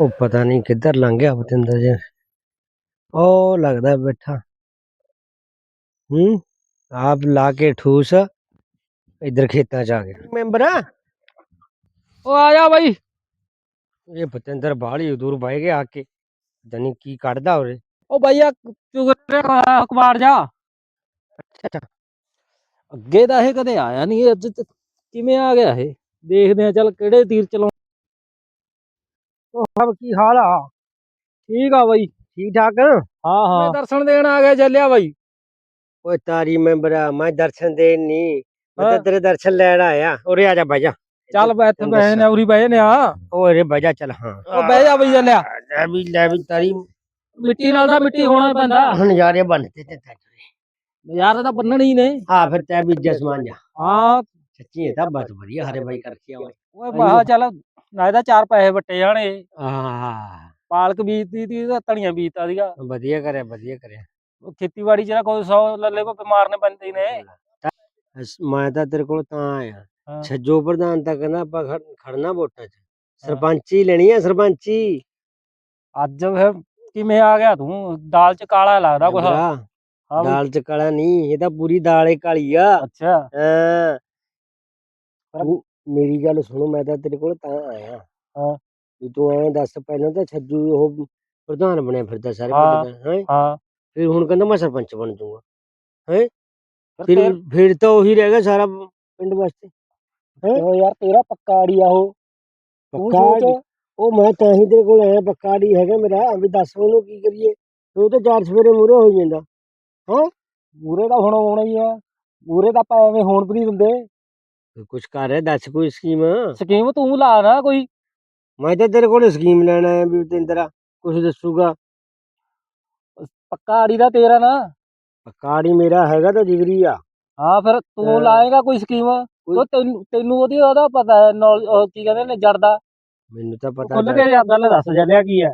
ਉਹ ਪਤਾ ਨਹੀਂ ਕਿੱਧਰ ਲੰਘ ਗਿਆ ਬਤਿੰਦਰ ਜੀ। ਉਹ ਲੱਗਦਾ ਬੈਠਾ। ਹੂੰ ਆਪ ਲਾ ਕੇ ਠੂਸ ਇੱਧਰ ਖੇਤਾਂ ਚ ਆ ਗਿਆ। ਮੈਂਬਰ ਆ। ਉਹ ਆ ਜਾ ਬਾਈ। ਇਹ ਬਤਿੰਦਰ ਬਾਹਲੀ ਦੂਰ ਬਹਿ ਗਿਆ ਆ ਕੇ। ਜਾਨੀ ਕੀ ਕੱਢਦਾ ਉਰੇ। ਉਹ ਬਾਈ ਆ ਚੁਗਰੇ ਅਖਬਾਰ ਜਾ। ਅੱਛਾ ਅੱਗੇ ਤਾਂ ਇਹ ਕਦੇ ਆਇਆ ਨਹੀਂ ਅੱਜ ਕਿਵੇਂ ਆ ਗਿਆ ਇਹ? ਦੇਖਦੇ ਆ ਚੱਲ ਕਿਹੜੇ ਤੀਰ ਚਲਾਉਂ ਉਹ ਸਭ ਕੀ ਹਾਲ ਆ? ਠੀਕ ਆ ਬਾਈ ਠੀਕ ਠਾਕ? ਹਾਂ ਹਾਂ। ਦਰਸ਼ਨ ਦੇਣ ਆ ਗਿਆ ਚੱਲਿਆ ਬਾਈ। ਓਏ ਤਾਰੀ ਮੈਂਬਰ ਮੈਂ ਦਰਸ਼ਨ ਦੇਣ ਨਹੀਂ ਮੈਂ ਤਾਂ ਹਾਂ। ਤੇਰੇ ਦਰਸ਼ਨ ਲੈਣ ਆਇਆ। ਉਰੇ ਆ ਜਾ ਬਹਿ ਜਾ। ਚੱਲ ਬੈ ਇੱਥੇ ਬਹਿ ਨੇ ਉਰੀ ਬਹਿ ਨੇ ਆ ਓਏ ਬਹਿ ਜਾ ਚੱਲ ਹਾਂ। ਉਹ ਬਹਿ ਜਾ ਬਈ ਚੱਲਿਆ ਲੈ ਵੀ ਲੈ ਵੀ ਤਾਰੀ। ਮਿੱਟੀ ਨਾਲ ਤਾਂ ਮਿੱਟੀ ਹੋਣਾ ਹੀ ਪੈਂਦਾ ਨਜ਼ਾਰੇ ਬਣਤੇ ਤੇ ਯਾਰ ਇਹ ਤਾਂ ਬੰਨਣੀ ਨੇ। ਆ ਫਿਰ ਤੈ ਵੀ ਜਸਮਾਨ ਜਾ। ਹਾਂ। ਸੱਚੀ ਇਹ ਤਾਂ ਵਧੀਆ ਹਰੇ ਬਾਈ ਕਰਕੇ ਆਵੇ ਓਏ ਬਾਹਾ ਚੱਲ। ਨਾ ਇਹਦਾ ਚਾਰ ਪੈਸੇ ਵੱਟੇ ਜਾਣੇ। ਆਹ ਪਾਲਕ ਬੀਜਦੀ ਤੀ ਤੇ ਧਣੀਆਂ ਬੀਜਤਾ ਸੀਗਾ। ਵਧੀਆ ਕਰਿਆ ਵਧੀਆ ਕਰਿਆ। ਉਹ ਖੇਤੀਬਾੜੀ ਚ ਨਾ ਕੋਈ 100 ਲੱਲੇ ਕੋ ਮਾਰਨੇ ਪੈਂਦੇ ਹੀ ਨੇ। ਮੈਂ ਤਾਂ ਤੇਰੇ ਕੋਲ ਤਾਂ ਆਇਆ। ਹਾਂ। ਛੱਜੋ ਪ੍ਰਧਾਨ ਤਾਂ ਕਹਿੰਦਾ ਆਪਾਂ ਖੜ- ਖੜਨਾ ਵੋਟਾਂ 'ਚ। ਸਰਪੰਚੀ ਲੈਣੀ ਆ ਸਰਪੰਚੀ। ਅੱਜ ਫਿਰ ਕਿਵੇਂ ਆ ਗਿਆ ਤੂੰ? ਦਾਲ ਚ ਕਾਲਾ ਲੱਗਦਾ ਕੁਛ? ਹਾਂ। ਦਾਲ ਚ ਕਾਲਾ ਨਹੀਂ ਇਹ ਤਾਂ ਪੂਰੀ ਦਾਲ ਏ ਕਾਲੀ ਆ। ਅੱਛਾ। ਹਾਂ। ਮੇਰੀ ਗੱਲ ਸੁਣ ਮੈਂ ਤਾਂ ਤੇਰੇ ਕੋਲ ਤਾਂ ਆਇਆ। ਹਾਂ। ਵੀ ਤੂੰ ਐਂ ਦੱਸ ਪਹਿਲਾਂ ਤਾਂ ਛੱਜੂ ਉਹ ਪ੍ਰਧਾਨ ਬਣਿਆ ਫਿਰਦਾ ਸਾਰੇ ਹਾਂ। ਪਿੰਡ ਦਾ ਹੈ? ਹਾਂ। ਫਿਰ ਹੁਣ ਕਹਿੰਦਾ ਮੈਂ ਸਰਪੰਚ ਬਣ ਜਾਊਂਗਾ ਫਿਰ ਫਿਰ ਤੇਰ- ਫਿਰ ਤਾਂ ਉਹੀ ਰਹਿ ਗਿਆ ਸਾਰਾ ਪਿੰਡ ਵਾਸਤੇ ਉਹ ਯਾਰ ਤੇਰਾ ਪੱਕਾ ਆੜੀ ਆ ਉਹ। ਤੂੰ ਪੱਕਾ ਸੋਚ। ਆੜੀ- ਉਹ ਮੈਂ ਤਾਂ ਹੀ ਤੇਰੇ ਕੋਲ ਆਇਆ ਪੱਕਾ ਆੜੀ ਹੈਗਾ ਮੇਰਾ ਵੀ ਦੱਸ ਉਹਨੂੰ ਕੀ ਕਰੀਏ? ਉਹ ਤਾਂ ਚਾਰ ਸਵੇਰੇ ਮੂਰੇ ਹੋ ਜਾਂਦਾ ਮੂਰੇ ਦਾ ਹੁਣ ਹੋਣਾ ਹੀ ਆ। ਮੂਰੇ ਦਾ ਆਪਾਂ ਐਵੇਂ ਹੋਣ ਵੀ ਨਹੀਂ ਦਿੰਦੇ। ਕੁਝ ਕਰ ਰਿਹਾ ਦੱਸ ਕੋਈ ਸਕੀਮ ਸਕੀਮ ਤੂੰ ਲਾ ਨਾ ਕੋਈ। ਮੈਂ ਤਾਂ ਤੇਰੇ ਕੋਲ ਸਕੀਮ ਲੈਣਾ ਹੈ ਵੀ ਤੇਂਦਰਾ ਕੁਝ ਦੱਸੂਗਾ। ਪੱਕਾ ਆੜੀ ਦਾ ਤੇਰਾ ਨਾ। ਪੱਕਾ ਆੜੀ ਮੇਰਾ ਹੈਗਾ ਤਾਂ ਜਿਗਰੀ ਆ। ਹਾਂ ਫਿਰ। ਤੂੰ ਲਾਏਗਾ ਕੋਈ ਸਕੀਮ ਉਹ ਤੈਨੂੰ ਤੈਨੂੰ ਉਹਦੀ ਉਹਦਾ ਪਤਾ ਹੈ ਕੀ ਕਹਿੰਦੇ ਨੇ ਜੜਦਾ ਮੈਨੂੰ ਤਾਂ ਪਤਾ ਖੁੱਲ ਕੇ ਗੱਲ ਦੱਸ ਚੱਲਿਆ ਕੀ ਹੈ?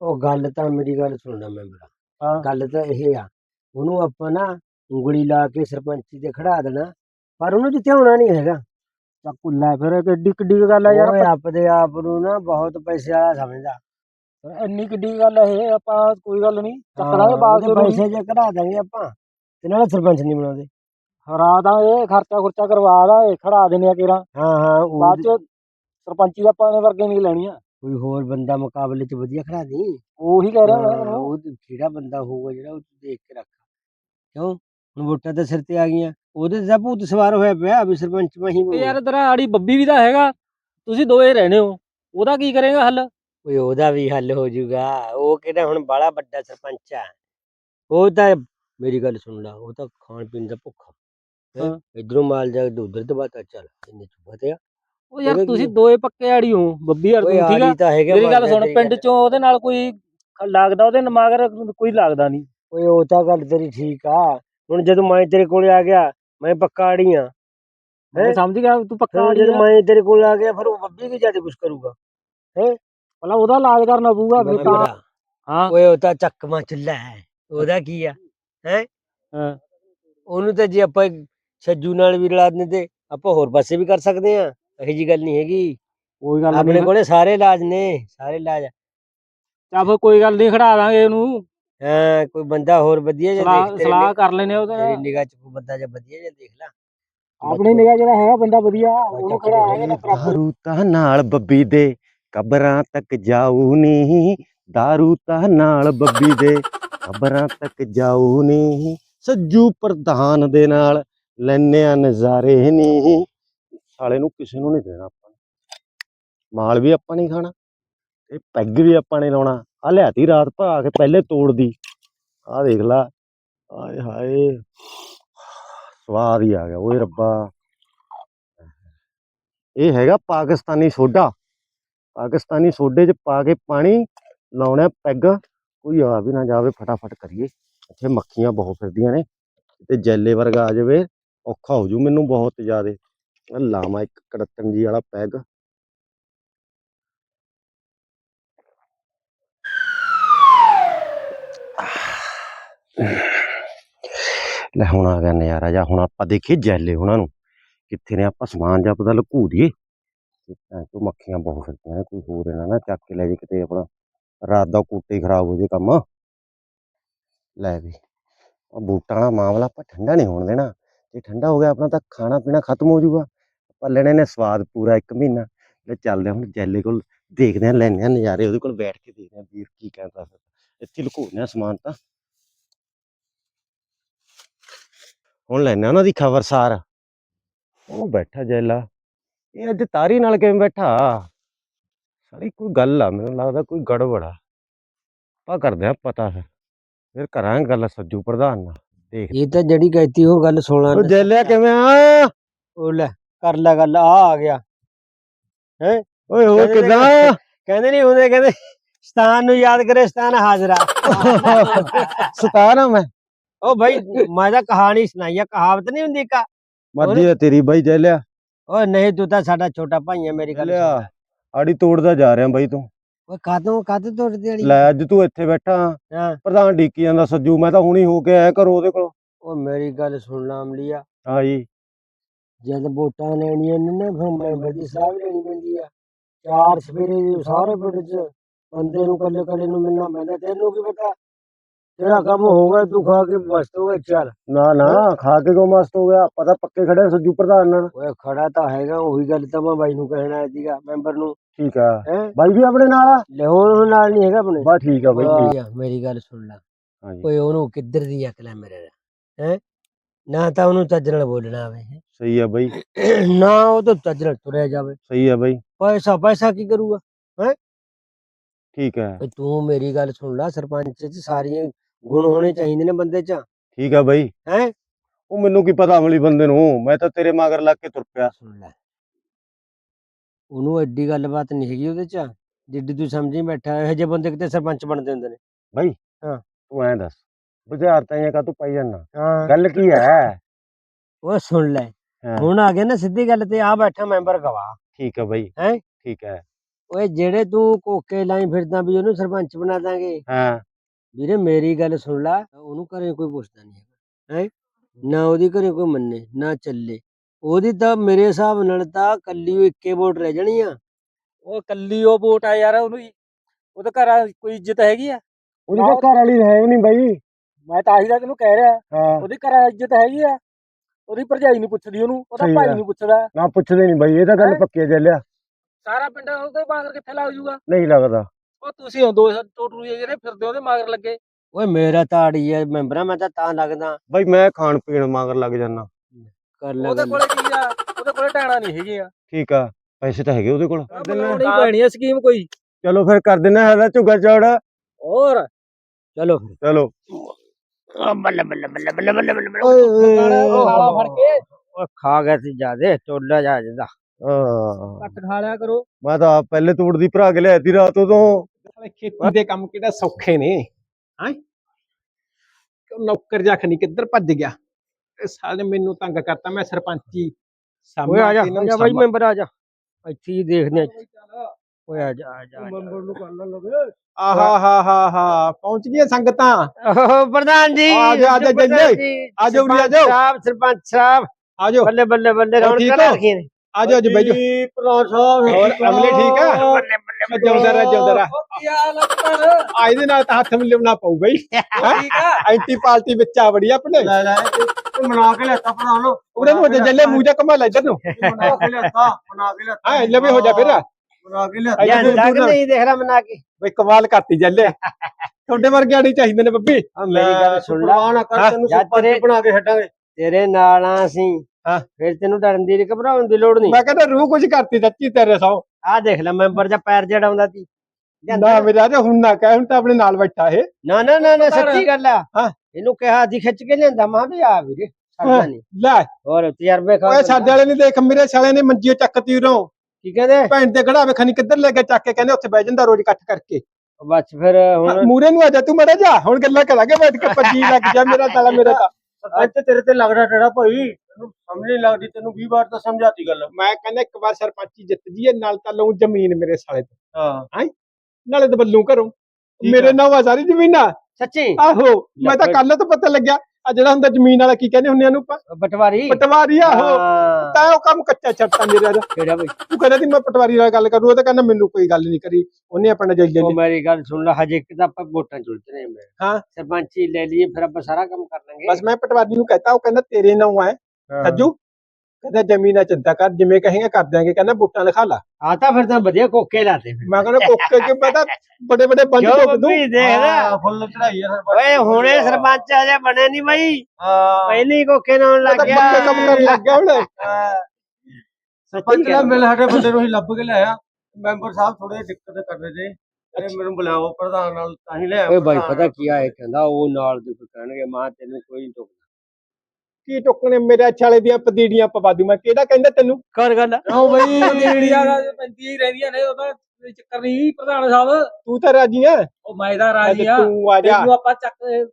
ਉਹ ਗੱਲ ਤਾਂ ਮੇਰੀ ਗੱਲ ਸੁਣਨਾ ਮੈਂਬਰਾ ਹਾਂ। ਗੱਲ ਤਾਂ ਇਹ ਆ ਉਹਨੂੰ ਆਪਾਂ ਨਾ ਉਂਗਲੀ ਲਾ ਕੇ ਸਰਪੰਚੀ ਤੇ ਖੜਾ ਦੇਣਾ। ਪਰ ਉਹਨੂੰ ਜਿੱਥੇ ਹੋਣਾ ਨਹੀਂ ਹੈਗਾ। ਚੱਕੂ ਲੈ ਫਿਰ ਕਿੱਡੀ ਕਿੱਡੀ ਗੱਲ ਆ ਯਾਰ। ਆਪਦੇ ਆਪ ਨੂੰ ਨਾ ਬਹੁਤ ਪੈਸੇ ਵਾਲਾ ਸਮਝਦਾ। ਇੰਨੀ ਕਿੱਡੀ ਗੱਲ ਆ ਇਹ ਆਪਾਂ ਕੋਈ ਗੱਲ ਨਹੀਂ ਚੱਕ ਹਾਂ, ਲਾਂਗੇ ਬਾਅਦ ਪੈਸੇ ਜੇ ਕਢਾ ਦਾਂਗੇ ਆਪਾਂ ਤੇ ਨਾਲ ਸਰਪੰਚ ਨਹੀਂ ਬਣਾਉਂਦੇ। ਹਰਾ ਦਾ ਇਹ ਖਰਚਾ ਖੁਰਚਾ ਕਰਵਾ ਦਾ ਇਹ ਖੜਾ ਦਿੰਦੇ ਆ ਕਿਰਾ। ਹਾਂ ਹਾਂ ਉਹ ਬਾਅਦ ਚ ਸਰਪੰਚੀ ਦਾ ਆਪਾਂ ਨੇ ਵਰਗੇ ਨਹੀਂ ਲੈਣੀਆਂ ਕੋਈ ਹੋਰ ਬੰਦਾ ਮੁਕਾਬਲੇ 'ਚ ਵਧੀਆ ਖੜਾ ਦੀ। ਉਹੀ ਕਹਿ ਰਿਹਾ ਮੈਂ ਉਹ ਤੇ ਕਿਹੜਾ ਬੰਦਾ ਹੋਊਗਾ ਜਿਹੜਾ ਉਹ ਤੂੰ ਦੇਖ ਕੇ ਰੱਖ। ਕਿਉਂ? ਹੁਣ ਵੋਟਾਂ ਤਾਂ ਸਿਰ ਤੇ ਆ ਗਈਆਂ। ਉਹਦੇ ਤੇ ਭੂਤ ਸਵਾਰ ਹੋਇਆ ਪਿਆ ਵੀ ਸਰਪੰਚ ਮੈਂ ਹੀ ਤੇ ਯਾਰ ਤੇਰਾ ਆੜੀ ਬੱਬੀ ਵੀ ਤਾਂ ਹੈਗਾ ਤੁਸੀਂ ਦੋਏ ਰਹਿੰਦੇ ਹੋ ਉਹਦਾ ਕੀ ਕਰੇਗਾ ਹੱਲ ਓਏ ਉਹਦਾ ਵੀ ਹੱਲ ਹੋ ਜਾਊਗਾ ਉਹ ਕਿਹੜਾ ਹੁਣ ਬਾਲਾ ਵੱਡਾ ਸਰਪੰਚ ਆ ਉਹ ਤਾਂ ਮੇਰੀ ਗੱਲ ਸੁਣ ਲਾ ਉਹ ਤਾਂ ਖਾਣ ਪੀਣ ਦਾ ਭੁੱਖਾ ਹੈਂ। ਹਾਂ। ਇੱਧਰੋਂ ਮਾਲ ਜਾ ਕੇ ਉਧਰ ਤੇ ਬਾਤ ਚੱਲ ਇੰਨੇ ਚ ਬਤਿਆ ਉਹ ਯਾਰ ਕੀ ਤੁਸੀਂ ਹੈ? ਦੋਏ ਪੱਕੇ ਆੜੀ ਹੋ ਬੱਬੀ ਯਾਰ ਓਏ ਤੂੰ ਠੀਕ ਆ ਆਰੀ ਤਾਂ ਹੈਗਾ ਮੇਰੀ ਗੱਲ ਸੁਣ ਤੇਰੀ ਪਿੰਡ ਗੱਲ। ਚੋਂ ਉਹਦੇ ਨਾਲ ਕੋਈ ਲੱਗਦਾ ਉਹਦੇ ਮਗਰ ਕੋਈ ਲੱਗਦਾ ਨਹੀਂ ਓਏ ਉਹ ਤਾਂ ਗੱਲ ਤੇਰੀ ਠੀਕ ਆ ਹੁਣ ਜਦੋਂ ਮੈਂ ਤੇਰੇ ਕੋਲੇ ਆ ਗਿਆ ਮੈਂ ਪੱਕਾ ਆੜੀ ਆ। ਮੈਂ ਹੈਂ? ਸਮਝ ਗਿਆ ਤੂੰ ਪੱਕਾ ਆੜੀ ਜਦੋਂ ਆ। ਮੈਂ ਤੇਰੇ ਕੋਲ ਆ ਗਿਆ ਫਿਰ ਉਹ ਬੱਬੀ ਵੀ ਜ਼ਿਆਦਾ ਕੁਝ ਕਰੂਗਾ? ਭਲਾ ਉਹਦਾ ਇਲਾਜ ਕਰਨਾ ਪਊਗਾ ਫਿਰ ਤਾਂ। ਹਾਂ। ਓਏ ਉਹ ਤਾਂ ਚੱਕਮਾ ਚੁੱਲਾ ਹੈ। ਉਹਦਾ ਕੀ ਆ? ਹੈ? ਹਾਂ। ਉਹਨੂੰ ਤਾਂ ਜੇ ਆਪਾਂ ਛੱਜੂ ਨਾਲ ਵੀ ਰਲਾ ਦਿੰਦੇ ਆਪਾਂ ਹੋਰ ਪਾਸੇ ਵੀ ਕਰ ਸਕਦੇ ਆ। ਇਹੋ ਜੀ ਗੱਲ ਨਹੀਂ ਹੈਗੀ। ਕੋਈ ਗੱਲ ਆਪਣੇ ਨਹੀਂ। ਕੋਲੇ ਸਾਰੇ ਇਲਾਜ ਨੇ ਸਾਰੇ ਇਲਾਜ। ਚਾ ਫਿਰ ਕੋਈ ਗੱਲ ਨਹੀਂ ਖੜਾ ਦਾਂਗੇ ਉਹਨੂੰ ਹਾਂ ਕੋਈ ਬੰਦਾ ਹੋਰ ਵਧੀਆ ਜਿਹਾ ਸਲਾਹ ਦੇਖ ਸਲਾਹ ਕਰ ਲੈਨੇ ਉਹਦੇ ਤੇਰੀ ਨਾਲ ਨਿਗਾਹ ਚ ਕੋਈ ਬੰਦਾ ਜਿਹਾ ਵਧੀਆ ਜਿਹਾ ਦੇਖ ਲੈ। ਆਪਣੀ ਨਿਗਾਹ ਜਿਹੜਾ ਹੈਗਾ ਬੰਦਾ ਵਧੀਆ ਉਹਨੂੰ ਖੜਾ ਹੈਗਾ ਨਾ ਬਰਾਬਰ ਦਾਰੂ ਤਾਂ ਨਾਲ ਬੱਬੀ ਦੇ ਕਬਰਾਂ ਤੱਕ ਜਾਊ ਨੀ ਦਾਰੂ ਤਾਂ ਨਾਲ ਬੱਬੀ ਦੇ ਕਬਰਾਂ ਤੱਕ ਜਾਊ ਨੀ ਸੱਜੂ ਪ੍ਰਧਾਨ ਦੇ ਨਾਲ ਲੈਨੇ ਆ ਨਜ਼ਾਰੇ ਨੀ ਸਾਲੇ ਨੂੰ ਕਿਸੇ ਨੂੰ ਨਹੀਂ ਦੇਣਾ ਆਪਾਂ ਨੇ। ਮਾਲ ਵੀ ਆਪਾਂ ਨਹੀਂ ਖਾਣਾ ਤੇ ਪੈਗ ਵੀ ਆਪਾਂ ਨੇ ਲਾਉਣਾ। ਆ ਲਿਆਤੀ ਰਾਤ ਭਾ ਕੇ ਪਹਿਲੇ ਤੋੜਦੀ ਆ ਦੇਖ ਲਾ। ਆਏ ਹਾਏ। ਸਵਾਦ ਹੀ ਆ ਗਿਆ ਓਏ ਰੱਬਾ। ਇਹ ਹੈਗਾ ਪਾਕਿਸਤਾਨੀ ਸੋਡਾ। ਪਾਕਿਸਤਾਨੀ ਸੋਡੇ 'ਚ ਪਾ ਕੇ ਪਾਣੀ, ਲਾਉਣਾ ਪੈਗ। ਕੋਈ ਆ ਵੀ ਨਾ ਜਾਵੇ, ਫਟਾਫਟ ਕਰੀਏ। ਇੱਥੇ ਮੱਖੀਆਂ ਬਹੁਤ ਫਿਰਦੀਆਂ ਨੇ। ਤੇ ਜੈਲੇ ਵਰਗਾ ਆ ਜਾਵੇ, ਔਖਾ ਹੋ ਜੂ ਮੈਨੂੰ ਬਹੁਤ ਜ਼ਿਆਦੇ। ਲਾਵਾਂ ਇੱਕ ਕੜਤਨ ਜੀ ਵਾਲਾ ਪੈਗ। ਲੈ ਹੁਣ ਆ ਗਿਆ ਨਜ਼ਾਰਾ ਜਾ ਹੁਣ ਆਪਾਂ ਦੇਖੀਏ ਜੈਲੇ ਉਹਨਾਂ ਨੂੰ, ਕਿੱਥੇ ਨੇ ਆਪਾਂ ਸਮਾਨ ਜਾਂ ਪਤਾ ਲਕੂ ਦਈਏ ਭੈਣ ਮੱਖੀਆਂ ਬਹੁਤ ਫਿਰਦੀਆਂ ਨੇ, ਕੋਈ ਹੋਰ ਇਹਨਾਂ ਨਾ ਚੱਕ ਕੇ ਲੈ ਜੇ ਕਿਤੇ ਆਪਣਾ, ਰਾਤ ਦਾ ਕੂਟੇ ਹੀ ਖਰਾਬ ਹੋ ਜੇ ਕੰਮ। ਲੈ ਵੀ ਉਹ ਬੂਟਾਂ ਵਾਲਾ ਮਾਮਲਾ ਆਪਾਂ ਠੰਡਾ ਨਹੀਂ ਹੋਣ ਦੇਣਾ। ਜੇ ਠੰਡਾ ਹੋ ਗਿਆ ਆਪਣਾ ਤਾਂ ਖਾਣਾ ਪੀਣਾ ਖਤਮ ਹੋ ਜਾਊਗਾ। ਆਪਾਂ ਲੈਣੇ ਨੇ ਸਵਾਦ ਪੂਰਾ ਇੱਕ ਮਹੀਨਾ। ਲੈ ਚੱਲਦੇ ਹੁਣ ਜੈਲੇ ਕੋਲ, ਦੇਖਦੇ ਹਾਂ ਲੈਣੇ ਆ ਨਜ਼ਾਰੇ, ਉਹਦੇ ਕੋਲ ਬੈਠ ਕੇ ਦੇਖਦੇ ਹਾਂ ਵੀਰ ਕੀ ਕਹਿੰਦਾ ਫਿਰ। ਇੱਥੇ ਲੁਕੋਨੇ ਆ ਸਮਾਨ ਤਾਂ। ਹੁਣ ਲੈਣੇ ਉਹਨਾਂ ਦੀ ਖਬਰਸਾਰ ਉਹ ਬੈਠਾ ਜੈਲਾ। ਇਹ ਅੱਜ ਤਾਰੀ ਨਾਲ ਕਿਵੇਂ ਬੈਠਾ? ਸਾਲੀ ਕੋਈ ਗੱਲ ਆ ਮੈਨੂੰ ਲੱਗਦਾ ਕੋਈ ਗੜਬੜ ਆ। ਆਪਾਂ ਕਰਦੇ ਆ ਪਤਾ ਫਿਰ। ਫਿਰ ਕਰਾਂਗੇ ਗੱਲ ਸੱਜੂ ਪ੍ਰਧਾਨ ਨਾਲ ਦੇਖ ਇਹ ਤਾਂ ਜਿਹੜੀ ਕਹਿਤੀ ਉਹ ਗੱਲ 16 ਉਹ ਜੈਲਿਆ ਕਿਵੇਂ ਆ? ਉਹ ਲੈ ਕਰ ਲੈ ਗੱਲ ਆ ਆ ਗਿਆ। ਓਏ ਹੋ ਕਹਿੰਦੇ ਨੇ- ਕਿਦਾਂ? ਕਹਿੰਦੇ ਨਹੀਂ ਹੁੰਦੇ ਕਹਿੰਦੇ ਸਤਾਨ ਨੂੰ ਯਾਦ ਕਰੇ ਸਤਾਨ ਹਾਜ਼ਰਾ। ਸਤਾਰਾ ਮੈਂ। ਉਹ ਭਾਈ ਮੈਂ ਤਾਂ ਕਹਾਣੀ ਆ ਕਹਾਵਤ ਨਹੀਂ ਹੁੰਦੀ ਕਾ। ਮਰਜ਼ੀ ਆ ਤੇਰੀ ਬਾਈ ਜੈਲਿਆ ਓਏ ਨਹੀਂ ਤੂੰ ਤਾਂ ਸਾਡਾ ਛੋਟਾ ਭਾਈ ਹੈ ਮੇਰੀ ਗੱਲ ਜੈਲਿਆ ਸੁਣ। ਆੜੀ ਤੋੜਦਾ ਜਾ ਰਿਹਾ ਬਾਈ ਤੂੰ। ਓਏ ਕਾਦੋਂ ਕਾਦੋਂ ਤੋੜਦੀ ਵਾਲੀ ਲੈ ਅੱਜ ਤੂੰ ਇੱਥੇ ਬੈਠਾ। ਹਾਂ। ਪ੍ਰਧਾਨ ਡੀਕੀ ਜਾਂਦਾ ਸੱਜੂ ਮੈਂ ਤਾਂ ਹੁਣੀ ਹੋ ਕੇ ਆਇਆ ਘਰੋਂ ਉਹਦੇ ਕੋਲ। ਉਹ ਮੇਰੀ ਗੱਲ ਸੁਣ ਲਾ ਅਮਲੀਆ। ਹਾਂ ਜੀ ਜਦ ਵੋਟਾਂ ਲੈਣੀਆਂ ਨੇ ਨਾ ਫਿਰ ਮੈਂਬਰ ਦੀ ਸਲਾਹ ਵੀ ਲੈਣੀ ਪੈਂਦੀ ਆ। ਚਾਰ ਸਵੇਰੇ ਸਾਰੇ ਪਿੰਡ ਚ ਬੰਦੇ ਨੂੰ ਕੱਲੇ ਕੱਲੇ ਨੂੰ ਮਿਲਣਾ ਪੈਂਦਾ ਤੈਨੂੰ ਕੀ ਪਤਾ? ਤੇਰਾ ਕੰਮ ਹੋਊਗਾ ਤੂੰ ਖਾ ਕੇ ਮਸਤ ਹੋ ਗਿਆ ਚੱਲ। ਨਾ ਨਾ ਖਾ ਕੇ ਕੋ ਮਸਤ ਹੋ ਗਿਆ? ਪਤਾ ਪੱਕੇ ਖੜੇ ਆ ਸੱਜੂ ਪ੍ਰਧਾਨ ਨਾਲ। ਓਏ ਖੜਾ ਤਾਂ ਹੈਗਾ ਉਹੀ ਗੱਲ ਤਾਂ ਮੈਂ ਬਾਈ ਨੂੰ ਕਹਿਣਾ ਸੀਗਾ ਮੈਂਬਰ ਨੂੰ। ਠੀਕ ਆ। ਹੈ? ਬਾਈ ਵੀ ਆਪਣੇ ਨਾਲ ਆ? ਲਿਹੋਰ ਨਾਲ ਨਹੀਂ ਹੈਗਾ ਆਪਣੇ? ਬਸ ਠੀਕ ਆ ਬਾਈ ਠੀਕ ਆ, ਮੇਰੀ ਗੱਲ ਸੁਣ ਲੈ। ਹਾਂ ਜੀ ਓਏ ਉਹਨੂੰ ਕਿੱਧਰ ਦੀ ਅਕਲ ਹੈ ਮੇਰੇ ਹੈ? ਨਾ ਤਾਂ ਉਹਨੂੰ ਚੱਜ ਨਾਲ ਬੋਲਣਾ ਆਵੇ ਹੈਂ। ਸਹੀ ਆ ਬਾਈ। ਨਾ ਉਹ ਤਾਂ ਚੱਜ ਨਾਲ ਤੁਰਿਆ ਜਾਵੇ। ਸਹੀ ਆ ਬਾਈ। ਪੈਸਾ ਪੈਸਾ ਕੀ ਕਰੂਗਾ? ਠੀਕ ਹੈ ਓਏ ਤੂੰ ਮੇਰੀ ਗੱਲ ਸੁਣ ਲੈ ਸਰਪੰਚ ਚ ਸਾਰੀਆਂ ਗੁਣ ਹੋਣੇ ਚਾਹੀਦੇ ਨੇ ਬੰਦੇ ਚ। ਠੀਕ ਆ ਬਾਈ। ਹੈ? ਉਹ ਮੈਨੂੰ ਕੀ ਪਤਾ ਅਮਲੀ ਬੰਦੇ ਨੂੰ ਮੈਂ ਤਾਂ ਤੇਰੇ ਮਗਰ ਲੱਗ ਕੇ ਤੁਰ ਪਿਆ। ਸੁਣ ਲੈ। ਉਹਨੂੰ ਐਡੀ ਗੱਲਬਾਤ ਨਹੀਂ ਹੈਗੀ ਉਹਦੇ ਚ ਜਿੱਡੀ ਤੂੰ ਸਮਝੀ ਬੈਠਾ ਇਹੋ ਜਿਹੇ ਬੰਦੇ ਕਿਤੇ ਸਰਪੰਚ ਬਣਦੇ ਹੁੰਦੇ ਨੇ। ਤੂੰ ਐਂ ਦੱਸ ਬੁਝਾਰ ਤਾਂ ਇਹ ਕਾ ਤੂੰ ਪਾਈ ਜਾਂਦਾ? ਹਾਂ। ਗੱਲ ਕੀ ਹੈ ਉਹ ਸੁਣ ਲੈ ਹਾਂ। ਹੁਣ ਆ ਗਿਆ ਨਾ ਸਿੱਧੀ ਗੱਲ ਤੇ ਆ ਬੈਠਾ ਮੈਂਬਰ ਗਵਾ ਠੀਕ ਆ ਬਾਈ। ਹੈਂ? ਠੀਕ ਹੈ ਓਏ ਜਿਹੜੇ ਤੂੰ ਕੋਕੇ ਲਾਈ ਫਿਰਦਾ ਵੀ ਉਹਨੂੰ ਸਰਪੰਚ ਬਣਾ ਦਾਂਗੇ। ਹਾਂ। ਵੀਰੇ ਮੇਰੀ ਗੱਲ ਸੁਣ ਲੈ ਉਹਨੂੰ ਘਰੇ ਕੋਈ ਪੁੱਛਦਾ ਨਹੀਂ ਹੈ? ਨਾ ਉਹਦੀ ਘਰੇ ਕੋਈ ਮੰਨੇ ਨਾ ਚੱਲੇ। ਉਹਦੀ ਤਾਂ ਮੇਰੇ ਹਿਸਾਬ ਨਾਲ ਤਾਂ ਕੱਲੀ ਉਹ ਇੱਕੇ ਵੋਟ ਰਹਿ ਜਾਣੀ ਆ। ਉਹ ਕੱਲੀ ਉਹ ਵੋਟ ਆ ਯਾਰ ਉਹਨੂੰ ਉਹਦੇ ਘਰ ਕੋਈ ਇੱਜ਼ਤ ਹੈਗੀ ਆ? ਉਹਦੀ ਤਾਂ ਘਰ ਵਾਲੀ ਹੈ ਨਹੀਂ ਬਾਈ। ਮੈਂ ਤਾਂ ਆਹੀ ਤਾਂ ਤੈਨੂੰ ਕਹਿ ਰਿਹਾ। ਹਾਂ। ਉਹਦੇ ਘਰ ਇੱਜ਼ਤ ਹੈਗੀ ਆ। ਉਹਦੀ ਭਰਜਾਈ ਨਹੀਂ ਪੁੱਛਦੀ ਉਹਨੂੰ ਉਹਦਾ ਭਾਈ। ਨਹੀਂ ਪੁੱਛਦਾ। ਨਾ ਪੁੱਛਦੇ ਨਹੀਂ ਬਾਈ ਇਹ ਤਾਂ ਗੱਲ? ਪੱਕੀ ਜੈਲਿਆ ਸਾਰਾ ਪਿੰਡ ਉਹਦੇ ਮਗਰ ਕਿੱਥੇ ਲੱਗ ਜੂਗਾ? ਨਹੀਂ ਲੱਗਦਾ। ਉਹ ਤੁਸੀਂ ਹੋ ਦੋ ਟੋਟਰੂ ਜਿਹੜੇ ਫਿਰਦੇ ਉਹਦੇ ਮਗਰ ਲੱਗੇ। ਓਏ ਮੇਰਾ ਤਾਂ ਆੜੀ ਹੈ ਮੈਂਬਰਾਂ ਮੈਂ ਤਾਂ ਤਾਂ ਲੱਗਦਾ। ਬਾਈ ਮੈਂ ਖਾਣ ਪੀਣ ਮਗਰ ਲੱਗ ਜਾਣਾ ਕਰ ਲੈ ਉਹਦੇ। ਕੋਲੇ ਕੀ ਆ ਉਹਦੇ ਕੋਲੇ ਟਾਣਾ ਨਹੀਂ ਹੈਗੀ ਆ। ਠੀਕ ਆ ਪੈਸੇ ਤਾਂ ਹੈਗੇ ਉਹਦੇ ਕੋਲ। ਬਣਾਉਣੀ ਪੈਣੀ ਆ ਸਕੀਮ ਕੋਈ। ਚਲੋ ਫਿਰ ਕਰ ਦਿੰਨਾ ਹੈਦਾ ਝੁੱਗਾ ਚੌੜ। ਹੋਰ? ਚਲੋ ਫਿਰ। ਚਲੋ। ਬੱਲੇ ਬੱਲੇ ਬੱਲੇ ਬੱਲੇ ਬੱਲੇ ਬੱਲੇ ਖਾਲਾ ਫੜ ਕੇ। ਓਏ ਖਾ ਗਿਆ ਸੀ ਜਿਆਦੇ ਟੋਲਾ ਜਾ ਜਾਂਦਾ ਹਾਂ ਕੱਟ ਖਾ ਲਿਆ ਕਰੋ। ਮੈਂ ਤਾਂ ਪਹਿਲੇ ਤੂੜ ਦੀ ਭਰਾ ਕੇ ਲਿਆਤੀ ਰਾਤ ਉਦੋਂ। ਖੇਤੀ ਦੇ ਕੰਮ ਕਿਹੜਾ ਸੌਖੇ ਨੇ ਹਾਂ ਨੌਕਰ ਜਖ ਨਹੀਂ ਕਿੱਧਰ ਭੱਜ ਗਿਆ ਇਹ ਸਾਲੇ ਮੈਨੂੰ ਤੰਗ ਕਰਤਾ ਮੈਂ ਸਰਪੰਚੀ ਸਾਂਭਾਂ ਓਏ ਆ ਜਾ ਤੇ ਇਹਨਾਂ ਆ ਨੂੰ ਜਾ ਬਾਈ ਸਾਂਭਾਂ। ਮੈਂਬਰ ਆ ਜਾ ਇੱਥੇ ਹੀ ਦੇਖਦੇ ਆ ਓਏ ਆ ਜਾ ਆ ਜਾ, ਆ ਜਾ ਆਹਾ ਹਾ ਹਾ ਹਾ ਪਹੁੰਚ ਗਈਆਂ ਸੰਗਤਾਂ ਓਹ ਪ੍ਰਧਾਨ ਜੀ ਆ ਜਾ, ਆ ਜਾ, ਪ੍ਰਧਾਨ ਜੱਜੇ। ਜੀ, ਆ ਜਾਓ, ਉਰੇ ਆ ਸਰਪੰਚ ਜਾਓ। ਸਾਹਿਬ ਸਰਪੰਚ ਸਾਹਿਬ ਆਜੋ ਬੱਲੇ ਬੱਲੇ ਬੱਲੇ ਹੋਰ ਰੌਣਕ ਠੀਕ ਕਰਾ ਹੋ? ਨੇ ਆਜੋ ਅੱਜ ਬੈਜੋ ਪ੍ਰਧਾਨ ਸਾਹਿਬ ਹੋਰ ਅਮਲੇ ਠੀਕ ਆ? ਜਿਉਂਦਾ ਰਹਿ ਜਿਉਂਦਾ ਰਹਿ। ਕੀ ਹਾਲ ਆ ਪੁੱਤਰ? ਆ ਇਹਦੇ ਨਾਲ ਤਾਂ ਹੱਥ ਮਿਲਣਾ ਪਊ ਬਈ। ਠੀਕ ਆ। ਐਂਟੀ ਪਾਰਟੀ ਵਿੱਚ ਆ ਬੜੀ ਆਪਣੇ। ਲੈ ਲੈ ਤੂੰ ਮਨਾ ਕੇ ਲਿਆਤਾ ਪ੍ਰਧਾਨ ਉਹਦੇ ਨੂੰ ਜੱਲੇ ਮੂੰਹ ਜਾ ਕਮਾ ਲੈ ਇੱਧਰ ਨੂੰ। ਮਨਾ ਕੇ ਲਿਆਤਾ ਮਨਾ ਕੇ ਲਿਆਤਾ। ਹਾਂ ਲੈ ਵੀ ਹੋ ਜਾ ਫਿਰ। ਮਨਾ ਕੇ ਲਿਆਤਾ। ਜਾਂ ਦੂਰ ਲੱਗ। ਨਹੀਂ ਦੇਖ ਰਹਾ ਮਨਾ ਕੇ। ਬਈ ਕਮਾਲ ਕਰਤੀ ਜੱਲੇ। ਤੁਹਾਡੇ ਵਰਗੇ ਆੜੀ ਚਾਹੀਦੇ ਨੇ ਬੱਬੀ। ਆ ਮੇਰੀ ਗੱਲ ਸੁਣ ਲੈ। ਪ੍ਰਵਾਹ ਨਾ ਕਰ ਹਾਂ, ਤੈਨੂੰ ਤੇਰੇ- ਬਣਾ ਕੇ ਛੱਡਾਂਗੇ। ਤੇਰੇ ਨਾਲ ਆ ਅਸੀਂ। ਹਾਂ। ਫਿਰ ਤੈਨੂੰ ਡਰਨ ਦੀ ਘਬਰਾਉਣ ਦੀ ਲੋੜ ਨਹੀਂ। ਮੈਂ ਕਹਿੰਦਾ ਰੂਹ ਕੁਝ ਕਰਤੀ ਸੱਚੀ ਤੇਰੇ ਸੌ ਆ ਦੇਖ ਲੈ ਮੈਂਬਰ ਦਾ ਪੈਰ ਜੜਾਉਂਦਾ ਸੀ। ਨਾ ਮੇਰਾ ਤੇ ਹੁਣ ਨਾ ਕਹਿ ਹੁਣ ਤਾਂ ਆਪਣੇ ਨਾਲ ਬੈਠਾ ਇਹ। ਨਾ ਨਾ ਨਾ ਨਾ। ਸੱਚੀ ਗੱਲ ਆ। ਹਾਂ। ਇਹਨੂੰ ਕਿਹਾ ਦੀ ਖਿੱਚ ਕੇ ਲਿਆਂਦਾ ਮਾਂ ਵੀ ਆ ਵੀਰੇ ਸਾਡਾ। ਨਹੀਂ। ਲੈ। ਹੋਰ ਤਜਰਬੇ ਖਾ ਓਏ ਸਾਡੇ ਵਾਲੇ ਨੇ ਦੇਖ ਮੇਰੇ ਸਾਲੇ ਨੇ ਮੰਜੀਓ ਚੱਕਤੀ ਉਰੋਂ। ਕੀ ਕਹਿੰਦੇ? ਭੈਣ ਦੇ ਘੜਾ ਵੇਖਣੀ ਕਿੱਧਰ ਲੈ ਕੇ ਚੱਕ ਕੇ ਕਹਿੰਦੇ ਉੱਥੇ ਬਹਿ ਜਾਂਦਾ ਰੋਜ਼ ਇਕੱਠ ਕਰਕੇ। ਬਸ ਫਿਰ ਹੁਣ ਮੂਰੇ ਨੂੰ ਆ ਜਾ ਤੂੰ ਮੜਾ ਜਾ ਹੁਣ ਗੱਲਾਂ ਕਰਾਂਗੇ ਬੈਠ ਕੇ ਪੱਜੀ ਲੱਗ ਜਾ ਮੇਰਾ ਸਾਲਾ ਮੇਰਾ ਤਾਂ। ਸਰਪੰਚ? ਤੇਰੇ ਤੇ ਲੱਗਦਾ ਟੇੜਾ ਭਾਈ। ਤੈਨੂੰ ਸਮਝ ਨਹੀਂ ਲੱਗਦੀ ਤੈਨੂੰ 20 ਵਾਰ ਤਾਂ ਸਮਝਾਤੀ ਗੱਲ। ਮੈਂ ਕਹਿੰਦਾ ਇੱਕ ਵਾਰ ਸਰਪੰਚੀ ਜਿੱਤ ਜੀਏ ਨਾਲ ਤਾਂ ਲਊ ਜ਼ਮੀਨ ਮੇਰੇ ਸਾਲੇ ਤੋਂ। ਹਾਂ। ਨਾਲੇ ਤਾਂ ਬੱਲੂ ਘਰੋਂ। ਮੇਰੇ। ਨਾਲ ਆ ਸਾਰੀ ਜ਼ਮੀਨਾਂ। ਸੱਚੀ? ਆਹੋ ਮੈਂ ਤਾਂ ਕੱਲ ਤੋਂ ਪਤਾ ਲੱਗਿਆ। ਆ ਜਿਹੜਾ ਹੁੰਦਾ ਜ਼ਮੀਨ ਵਾਲਾ ਕੀ ਕਹਿੰਦੇ ਹੁੰਦੇ ਆ ਨੂੰ ਆਪਾਂ? ਪਟਵਾਰੀ। ਪਟਵਾਰੀ ਆ ਉਹ ਹਾਂ। ਤਾਂ ਉਹ ਕੰਮ ਕੱਚਾ ਛੱਡਤਾ ਮੇਰੇ ਦਾ ਕਿਹੜਾ ਬਈ? ਤੂੰ ਕਹਿੰਦਾ ਸੀ ਮੈਂ ਪਟਵਾਰੀ ਨਾਲ ਗੱਲ ਕਰੂ ਉਹ ਤਾਂ ਕਹਿੰਦਾ ਮੈਨੂੰ ਕੋਈ ਗੱਲ ਨਹੀਂ ਕਰੀ। ਉਹਨੇ ਆਪਣਾ ਜਾਈ ਉਹ ਮੇਰੀ ਗੱਲ ਸੁਣ ਲੈ ਹਜੇ ਇੱਕ ਤਾਂ ਆਪਾਂ ਵੋਟਾਂ ਚੁਲਤੇ ਨੇ ਹਾਂ। ਸਰਪੰਚੀ ਲੈ ਲਈਏ ਫਿਰ ਆਪਾਂ ਸਾਰਾ ਕੰਮ ਕਰ ਲਾਂਗੇ। ਬਸ ਮੈਂ ਪਟਵਾਰੀ ਨੂੰ ਕਹਤਾ ਉਹ ਕਹਿੰਦਾ ਤੇਰੇ ਨਾਂ ਹੈ ਹਾਂ। ਸੱਜੂ ਕਹਿੰਦਾ ਜ਼ਮੀਨਾਂ ਚਿੰਤਾ ਕਰ ਜਿਵੇਂ ਕਹੇਗਾ ਕਰ ਦਿਆਂਗੇ ਕਹਿੰਦਾ ਬੁੱਟਾਂ ਲਿਖਾ ਲਾ। ਆ ਤਾਂ ਫਿਰ ਤਾਂ ਵਧੀਆ ਕੋਕੇ ਲਾਤੇ ਫਿਰ। ਮੈਂ ਕਹਿੰਦਾ ਕੋਕੇ ਕੇ ਪਤਾ ਬੜੇ ਬੜੇ ਬੰਦ ਕਿਉਂ ਟੋਕ ਦੂੰ। ਬੱਬੀ ਦੇਖ ਲੈ। ਫੁੱਲ ਚੜਾਈ ਆ ਓਏ ਹੁਣੇ ਸਰਪੰਚ ਅਜੇ ਬਣੇ ਨਹੀਂ ਬਈ। ਹਾਂ। ਪਹਿਲੀ ਕੋਕੇ ਨਾਲ ਲੱਗ ਗਿਆ। ਪੱਕੇ ਕੰਮ ਕਰਨ ਲੱਗ ਗਿਆ ਹੁਣ। ਸਰਪੰਚ ਨਾਲ ਮਿਲ ਸਾਡੇ ਬੰਦੇ ਨੂੰ ਹੀ ਲੱਭ ਕੇ ਲਿਆਇਆ। ਮੈਂਬਰ ਸਾਹਿਬ ਥੋੜੇ ਦਿੱਕਤ ਕਰ ਰਹੇ ਨੇ ਅਰੇ ਮੈਨੂੰ ਬੁਲਾਓ ਪ੍ਰਧਾਨ ਨਾਲ ਤਾਂ ਹੀ ਲਿਆਇਆ ਓਏ ਬਾਈ ਪ੍ਰਧਾਨ ਪਤਾ ਕੀ ਆ ਇਹ ਕਹਿੰਦਾ ਉਹ ਨਾਲ ਦੇ ਕੋਈ ਕਹਿਣਗੇ ਮਾਂ ਤੈਨੂੰ ਕੋਈ ਨਹੀਂ ਟੋਕਦਾ। ਕੀ ਟੁੱਕਣੇ ਮੇਰੇ ਛਾਲੇ ਦੀਆਂ ਪਦੀੜੀਆਂ ਪਵਾ ਦੂੰ? ਮੈਂ ਕਿਹੜਾ ਕਹਿੰਦਾ ਤੈਨੂੰ? ਕਰ ਗੱਲ। ਆਓ ਬਈ। ਜਿਹੜੀਆਂ ਪੈਂਦੀਆਂ ਹੀ ਰਹਿੰਦੀਆਂ ਨੇ ਉਹਦਾ ਚੱਕਰ ਨਹੀਂ ਪ੍ਰਧਾਨ ਸਾਹਿਬ। ਤੂੰ ਤਾਂ ਰਾਜੀ ਆ? ਉਹ ਮੈਂ ਤਾਂ ਰਾਜੀ ਆ। ਤੂੰ ਆ ਜਾ। ਤੈਨੂੰ ਆਪਾਂ ਚੱਕ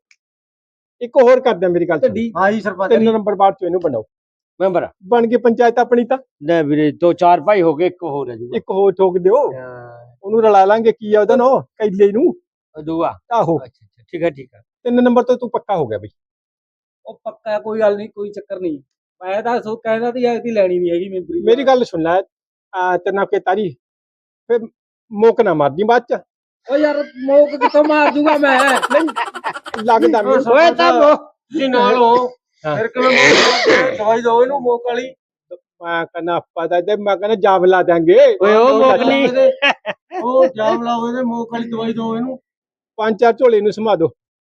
ਇੱਕ ਹੋਰ ਕਰ ਦਿਆਂ ਮੇਰੀ ਗੱਲ ਹਾਂ ਜੀ ਸਰਪੰਚ। ਤਿੰਨ ਨੰਬਰ ਬਾਅਦ ਚ ਇਹਨੂੰ ਬਣਾਓ। ਮੈਂਬਰ। ਬਣ ਗਈ ਪੰਚਾਇਤ ਆਪਣੀ ਤਾਂ। ਲੈ ਵੀਰੇ ਦੋ ਚਾਰ ਭਾਈ ਹੋ ਗਏ ਇੱਕ ਹੋਰ ਹੈ ਜੀ। ਇੱਕ ਹੋਰ ਠੋਕ ਦਿਓ। ਉਹਨੂੰ ਰਲਾ ਲਾਂਗੇ ਕੀ ਆ ਉਹਦਾ ਨਾਂ? ਕੈਲੇ ਨੂੰ। ਦੂਆ। ਆਹੋ। ਅੱਛਾ ਅੱਛਾ ਠੀਕ ਹੈ ਠੀਕ ਹੈ। ਤਿੰਨ ਨੰਬਰ ਤੋਂ ਤੂੰ ਪੱਕਾ ਹੋ ਗਿਆ ਬਈ। ਉਹ ਪੱਕਾ ਕੋਈ ਗੱਲ ਨਹੀਂ ਕੋਈ ਚੱਕਰ ਨਹੀਂ। ਮੈਂ ਤਾਂ ਸੋ ਕਹਿੰਦਾ ਤੀ ਐਤੀ ਲੈਣੀ ਨਹੀਂ ਹੈਗੀ ਮੈਂਬਰੀ ਮੇਰੀ ਗੱਲ ਸੁਣ ਲੈ ਆ ਤੇਰੇ ਨਾਲ ਕੇ ਤਾਰੀ ਫਿਰ ਮੋਕ ਨਾ ਮਾਰਦੀ ਬਾਅਦ ਚ। ਓ ਯਾਰ ਮੋਕ ਕਿੱਥੋਂ ਮਾਰ ਦੂੰਗਾ ਮੈਂ? ਲੱਗਦਾ ਮੈਨੂੰ ਓਏ ਤਾਂ ਮੋ- ਜੀ ਨਾਲ ਹੋ। ਫਿਰ ਕਿਵੇਂ ਮੋਕ ਦਵਾਈ ਦਿਓ ਇਹਨੂੰ ਮੋਕ ਵਾਲੀ। ਮੈਂ ਕਹਿੰਦਾ ਪਤਾ ਤੇ ਮੈਂ ਕਹਿੰਦਾ ਜਾਬ ਲਾ ਦਾਂਗੇ ਓਏ ਉਹ ਮੋਕਲੀ ਉਹ ਜਾਮ ਲਾਓ ਇਹਦੇ ਮੋਕ ਵਾਲੀ ਦਵਾਈ ਦਿਓ ਇਹਨੂੰ। ਪੰਜ ਚਾਰ ਝੋਲੇ ਨੂੰ ਸਮਾ ਦੋ